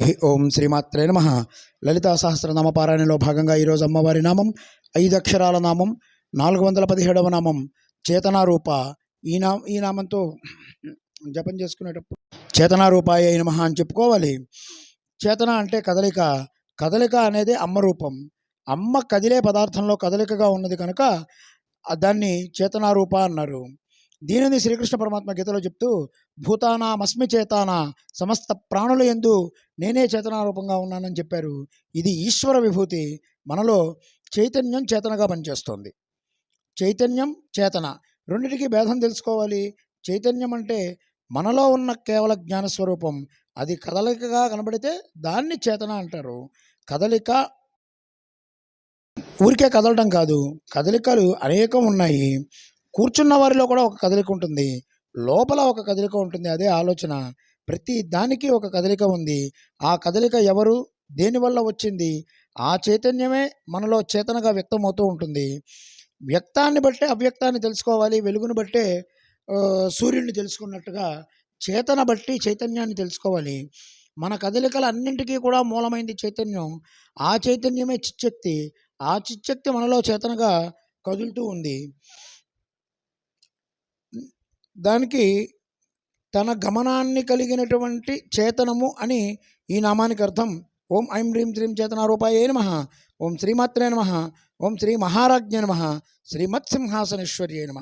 హి ఓం శ్రీమాత్రే నమ. లలితా సహస్రనామ పారాయణలో భాగంగా ఈరోజు అమ్మవారి నామం ఐదు అక్షరాల నామం నాలుగు వందల పదిహేడవ నామం చేతనారూప. ఈ నా ఈ నామంతో జపం చేసుకునేటప్పుడు చేతనారూపాయ నమ అని చెప్పుకోవాలి. చేతన అంటే కదలిక. కదలిక అనేది అమ్మ రూపం. అమ్మ కదిలే పదార్థంలో కదలికగా ఉన్నది కనుక దాన్ని చేతనారూప అన్నారు. దీనిని శ్రీకృష్ణ పరమాత్మ గీతలో చెప్తూ భూతానామస్మి చేతాన సమస్త ప్రాణుల ఎందు నేనే చేతనారూపంగా ఉన్నానని చెప్పారు. ఇది ఈశ్వర విభూతి. మనలో చైతన్యం చేతనగా పనిచేస్తోంది. చైతన్యం చేతన రెండిటికి భేదం తెలుసుకోవాలి. చైతన్యం అంటే మనలో ఉన్న కేవల జ్ఞానస్వరూపం. అది కదలికగా కనబడితే దాన్ని చేతన అంటారు. కదలిక ఊరికే కదలడం కాదు. కదలికలు అనేకం ఉన్నాయి. కూర్చున్న వారిలో కూడా ఒక కదలిక ఉంటుంది. లోపల ఒక కదలిక ఉంటుంది. అదే ఆలోచన. ప్రతి దానికి ఒక కదలిక ఉంది. ఆ కదలిక ఎవరు? దేనివల్ల వచ్చింది? ఆ చైతన్యమే మనలో చేతనగా వ్యక్తమవుతూ ఉంటుంది. వ్యక్తాన్ని బట్టే అవ్యక్తాన్ని తెలుసుకోవాలి. వెలుగును బట్టే సూర్యుడిని తెలుసుకున్నట్టుగా చేతన బట్టి చైతన్యాన్ని తెలుసుకోవాలి. మన కదలికల అన్నింటికీ కూడా మూలమైంది చైతన్యం. ఆ చైతన్యమే చిచ్చక్తి. ఆ చిచ్చక్తి మనలో చేతనగా కదులుతూ ఉంది. దానికి తన గమనాన్ని కలిగినటువంటి చేతనము అని ఈ నామానికి అర్థం. ఓం ఐం హ్రీం శ్రీం చేతనారూపాయే నమ. ఓం శ్రీమాత్రే నమ. ఓం శ్రీ మహారాజ్ఞ నమ. శ్రీమత్సింహాసనేశ్వర్యే నమ.